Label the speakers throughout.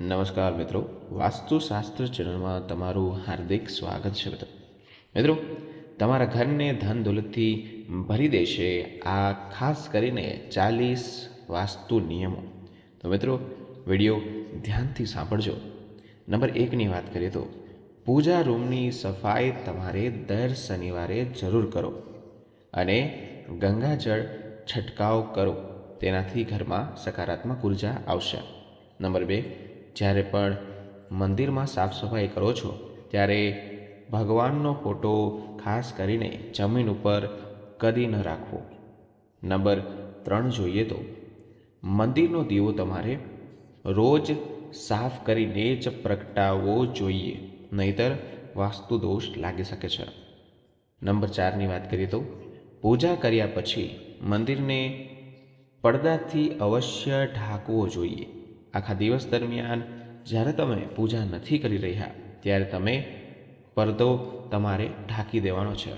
Speaker 1: નમસ્કાર મિત્રો. વાસ્તુશાસ્ત્ર ચેનલમાં તમારું હાર્દિક સ્વાગત છે મિત્રો. મિત્રો, તમારા ઘરને ધન દોલતથી ભરી દેશે આ ખાસ કરીને ચાલીસ વાસ્તુ નિયમો. તો મિત્રો, વીડિયો ધ્યાનથી સાંભળજો. નંબર એકની વાત કરીએ તો, પૂજા રૂમની સફાઈ તમારે દર શનિવારે જરૂર કરો અને ગંગાજળ છંટકાવ કરો. તેનાથી ઘરમાં સકારાત્મક ઊર્જા આવશે. નંબર બે જ્યારે પણ મંદિરમાં સાફ સફાઈ કરો છો, ત્યારે ભગવાનનો ફોટો ખાસ કરીને જમીન ઉપર કદી ન રાખવો. નંબર ત્રણ જોઈએ તો, મંદિરનો દીવો તમારે રોજ સાફ કરીને જ પ્રગટાવવો જોઈએ, નહીતર વાસ્તુ દોષ લાગી શકે છે. નંબર ચારની વાત કરીએ તો, પૂજા કર્યા પછી મંદિરને પડદાથી અવશ્ય ઢાંકવો જોઈએ. આખા દિવસ દરમિયાન જ્યારે તમે પૂજા નથી કરી રહ્યા, ત્યારે તમે પડદો તમારે ઢાંકી દેવાનો છે.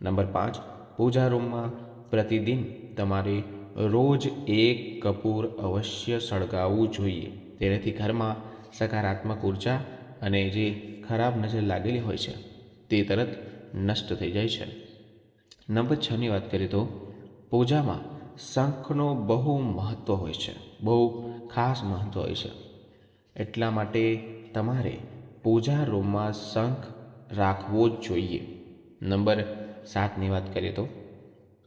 Speaker 1: નંબર પાંચ, પૂજા રૂમમાં પ્રતિદિન તમારે રોજ એક કપૂર અવશ્ય સળગાવવું જોઈએ. તેનાથી ઘરમાં સકારાત્મક ઊર્જા અને જે ખરાબ નજર લાગેલી હોય છે, તે તરત નષ્ટ થઈ જાય છે. નંબર છની વાત કરીએ તો, પૂજામાં શંખનો બહુ મહત્ત્વ હોય છે, બહુ ખાસ મહત્ત્વ હોય છે. એટલા માટે તમારે પૂજા રૂમમાં શંખ રાખવો જ જોઈએ. નંબર સાતની વાત કરીએ તો,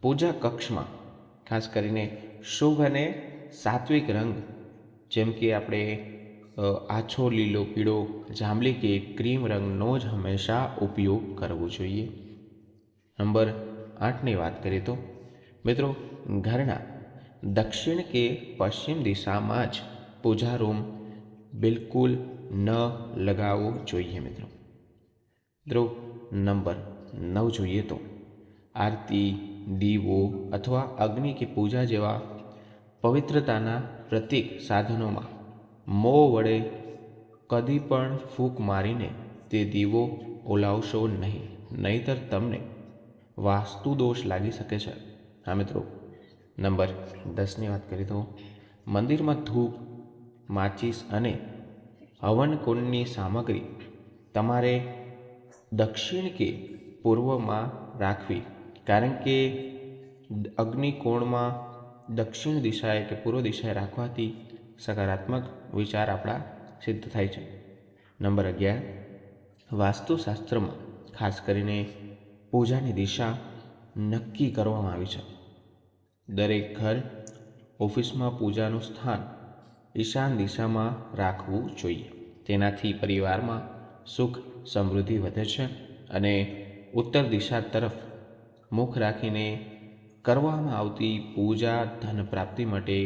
Speaker 1: પૂજા કક્ષમાં, ખાસ કરીને શુભ અને સાત્વિક રંગ, જેમ કે આપણે આછો, લીલો, પીળો, જાંબલી કે ક્રીમ રંગનો જ હંમેશા ઉપયોગ કરવો જોઈએ. નંબર આઠની વાત કરીએ તો, મિત્રો ઘરના દક્ષિણ કે પશ્ચિમ દિશામાં જ પૂજા રૂમ બિલકુલ ન લગાવવો જોઈએ મિત્રો. મિત્રો નંબર નવ જોઈએ તો. આરતી, દીવો અથવા અગ્નિ કે પૂજા જેવા પવિત્રતાના પ્રતીક સાધનોમાં મો વડે કદી પણ ફૂંક મારીને તે દીવો ઓલાવશો નહીં, નહીતર તમને વાસ્તુ દોષ લાગી શકે છે. હા મિત્રો નંબર દસની વાત કરીએ તો મંદિરમાં ધૂપ, માચીસ અને હવન કુંડની સામગ્રી તમારે દક્ષિણ કે પૂર્વમાં રાખવી. કારણ કે અગ્નિકોણમાં દક્ષિણ દિશાએ કે પૂર્વ દિશાએ રાખવાથી સકારાત્મક વિચાર આપણા સિદ્ધ થાય છે. નંબર અગિયાર, વાસ્તુશાસ્ત્રમાં ખાસ કરીને પૂજાની દિશા નક્કી કરવામાં આવી છે. દરેક ઘર ઓફિસમાં પૂજાનું સ્થાન ઈશાન દિશામાં રાખવું જોઈએ. તેનાથી પરિવારમાં સુખ સમૃદ્ધિ વધે છે અને ઉત્તર દિશા તરફ મુખ રાખીને કરવામાં આવતી પૂજા ધન પ્રાપ્તિ માટે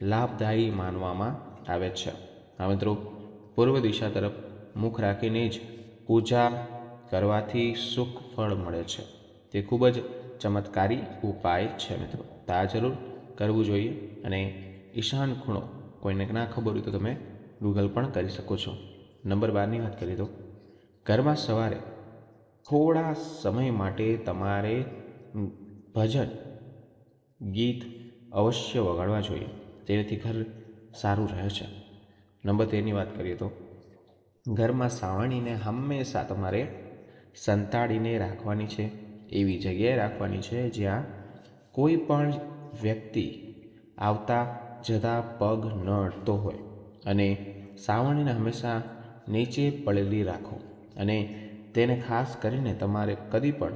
Speaker 1: લાભદાયી માનવામાં આવે છે. આ મિત્રો, પૂર્વ દિશા તરફ મુખ રાખીને જ પૂજા કરવાથી સુખ ફળ મળે છે. તે ખૂબ જ ચમત્કારી ઉપાય છે મિત્રો. તો આ જરૂર કરવું જોઈએ અને ઈશાન ખૂણો કોઈને ના ખબર હોય તો તમે ગૂગલ પણ કરી શકો છો. નંબર બારની વાત કરીએ તો ઘરમાં સવારે થોડા સમય માટે તમારે ભજન, ગીત અવશ્ય વગાડવા જોઈએ. તેનાથી ઘર સારું રહે છે. નંબર તેરની વાત કરીએ તો ઘરમાં સાવરણીને હંમેશા તમારે સંતાડીને રાખવાની છે. એવી જગ્યાએ રાખવાની છે જ્યાં કોઈ પણ વ્યક્તિ આવતા જતા પગ ન અડતો હોય અને સાવરણીને હંમેશા નીચે પડેલી રાખો અને તેને ખાસ કરીને તમારે કદી પણ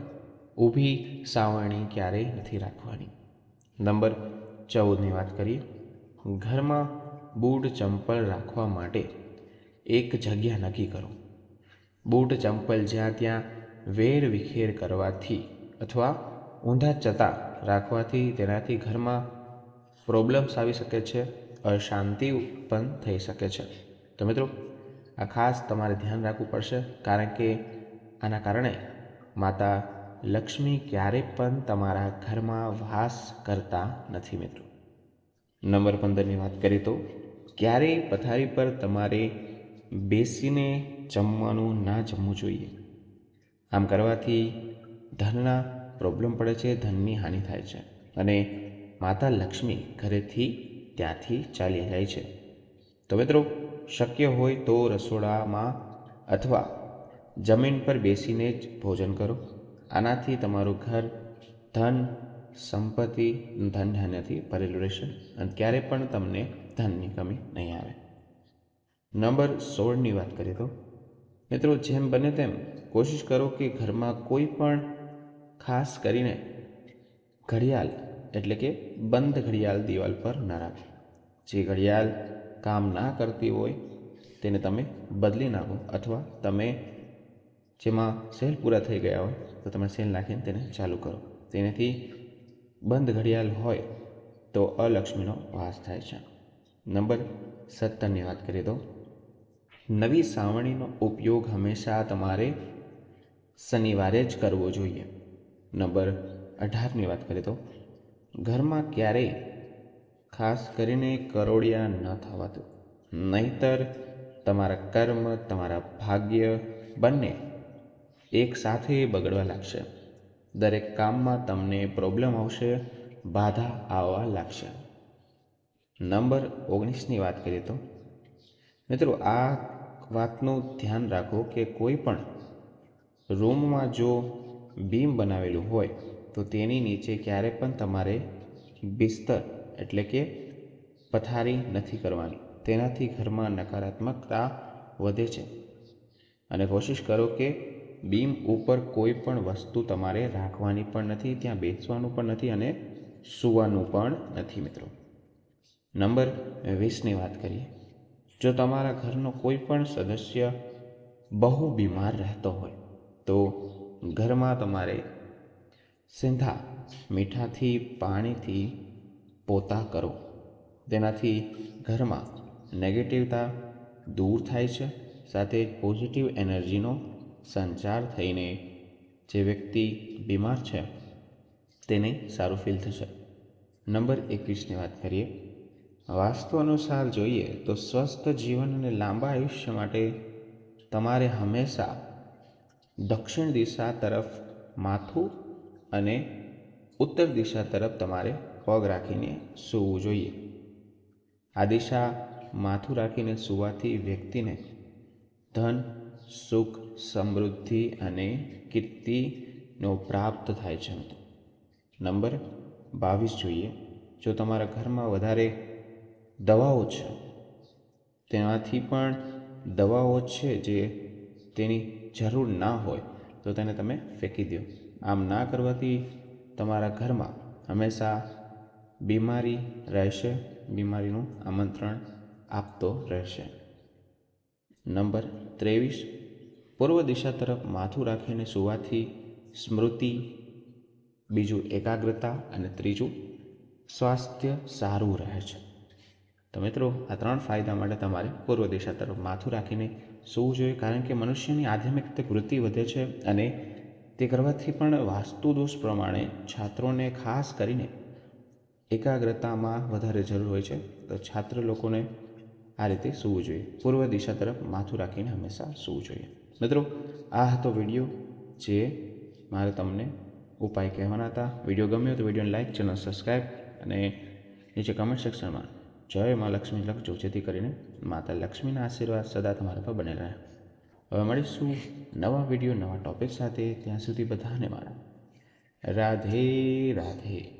Speaker 1: ઊભી સાવરણી ક્યારેય નથી રાખવાની. નંબર ચૌદની વાત કરીએ. ઘરમાં બૂટ ચંપલ રાખવા માટે એક જગ્યા નક્કી કરો. બૂટ ચંપલ જ્યાં ત્યાં વેર વિખેર કરવાથી અથવા ઊંધા ચતા રાખવાથી તેનાથી ઘરમાં પ્રોબ્લેમ્સ આવી શકે છે, અશાંતિ ઉત્પન્ન થઈ શકે છે. તો મિત્રો, આ ખાસ તમારે ધ્યાન રાખવું પડશે, કારણ કે આના કારણે માતા લક્ષ્મી ક્યારે પણ તમારા ઘરમાં વાસ કરતા નથી મિત્રો. નંબર પંદરની વાત કરીએ તો, ક્યારેય પથારી પર તમારે બેસીને જમવાનું ના જમવું જોઈએ. આમ કરવાથી ધનના પ્રોબ્લેમ પડે છે, ધનની હાનિ થાય છે. અને માતા લક્ષ્મી ઘરેથી ત્યાંથી ચાલી જાય છે. તો મિત્રો, શક્ય હોય તો રસોડામાં અથવા જમીન પર બેસીને જ ભોજન કરો. આનાથી તમારું ઘર ધન, સંપત્તિ, ધન ધાન્યથી ભરેલું રહેશે અને ક્યારે પણ તમને ધનની કમી નહીં આવે. નંબર સોળની વાત કરીએ તો મિત્રો, જેમ બને તેમ કોશિશ કરો કે ઘરમાં કોઈ પણ ખાસ કરીને ઘડિયાળ, એટલે કે બંધ ઘડિયાળ દિવાલ પર ન રાખો. જે ઘડિયાળ કામ ના કરતી હોય, તેને તમે બદલી નાખો. અથવા તમે જેમાં સેલ પૂરા થઈ ગયા હોય, તો તમે સેલ નાખીને તેને ચાલુ કરો. તેનાથી બંધ ઘડિયાળ હોય, તો અલક્ષ્મીનો વાસ થાય છે. નંબર સત્તરની વાત કરીએ તો નવી સાવણીનો ઉપયોગ હંમેશા તમારે શનિવારે જ કરવો જોઈએ. નંબર અઢારની વાત કરીએ તો, ઘરમાં ક્યારેય ખાસ કરીને કરોડિયા ન થવા દો નહીતર તમારા કર્મ, તમારા ભાગ્ય બંને એકસાથે બગડવા લાગશે. દરેક કામમાં તમને પ્રોબ્લેમ આવશે, બાધા આવવા લાગશે. નંબર ઓગણીસની વાત કરીએ તો, મિત્રો આ વાતનું ધ્યાન રાખો કે કોઈ પણ રૂમમાં જો બીમ બનાવેલું હોય, તો તેની નીચે ક્યારે પણ તમારે બિસ્તર એટલે કે પથારી નથી કરવાની. તેનાથી ઘરમાં નકારાત્મકતા વધે છે. અને કોશિશ કરો કે બીમ ઉપર કોઈ પણ વસ્તુ તમારે રાખવાની પણ નથી, ત્યાં બેસવાનું પણ નથી અને સૂવાનું પણ નથી મિત્રો. નંબર વીસની વાત કરીએ. જો તમારા ઘરનો કોઈ પણ સદસ્ય બહુ બીમાર રહેતો હોય, તો ઘરમાં તમારે સીધા મીઠાથી, પાણીથી પોતા કરો. તેનાથી ઘરમાં નેગેટિવતા દૂર થાય છે, સાથે પોઝિટિવ એનર્જીનો સંચાર થઈને જે વ્યક્તિ બીમાર છે, તેને સારું ફીલ થશે. નંબર એકવીસની વાત કરીએ. વાસ્તુ અનુસાર જોઈએ તો સ્વસ્થ જીવન અને લાંબા આયુષ્ય માટે તમારે હંમેશા દક્ષિણ દિશા તરફ માથું અને ઉત્તર દિશા તરફ તમારે પગ રાખીને સૂવું જોઈએ. આ દિશા માથું રાખીને સૂવાથી વ્યક્તિને ધન, સુખ, સમૃદ્ધિ અને કીર્તિનો પ્રાપ્ત થાય છે. નંબર બાવીસ જોઈએ. જો તમારા ઘરમાં વધારે દવાઓ છે. તેનાથી પણ દવાઓ છે જે તેની જરૂર ના હોય તો તેને તમે ફેંકી દો. આમ ના કરવાથી તમારા ઘરમાં હંમેશા બીમારી રહેશે, બીમારીનું આમંત્રણ આપતો રહેશે. નંબર ત્રેવીસ. પૂર્વ દિશા તરફ માથું રાખીને સૂવાથી સ્મૃતિ, બીજું એકાગ્રતા અને ત્રીજું સ્વાસ્થ્ય સારું રહે છે. તો મિત્રો, આ ત્રણ ફાયદા માટે તમારે પૂર્વ દિશા તરફ માથું રાખીને સૂવું જોઈએ, કારણ કે મનુષ્યની આધ્યાત્મિક વૃત્તિ વધે છે અને તે કરવાથી પણ વાસ્તુ દોષ પ્રમાણે છાત્રોને ખાસ કરીને એકાગ્રતામાં વધારે જરૂર હોય છે. તો છાત્ર લોકોને આ રીતે સૂવું જોઈએ. પૂર્વ દિશા તરફ માથું રાખીને હંમેશા સૂવું જોઈએ. મિત્રો, આ હતો વીડિયો જે મારે તમને ઉપાય કહેવાના હતા. વીડિયો ગમ્યો તો વિડીયોને લાઇક ચેનલ સબસ્ક્રાઈબ અને નીચે કમેન્ટ સેક્શનમાં જય માં લક્ષ્મી લખજો જેથી કરીને માતા લક્ષ્મીના આશીર્વાદ સદા તમારા પર બને રહે. હવે મળીશું નવા વીડિયો નવા ટોપિક સાથે. ત્યાં સુધી બધાને મારા. રાધે રાધે.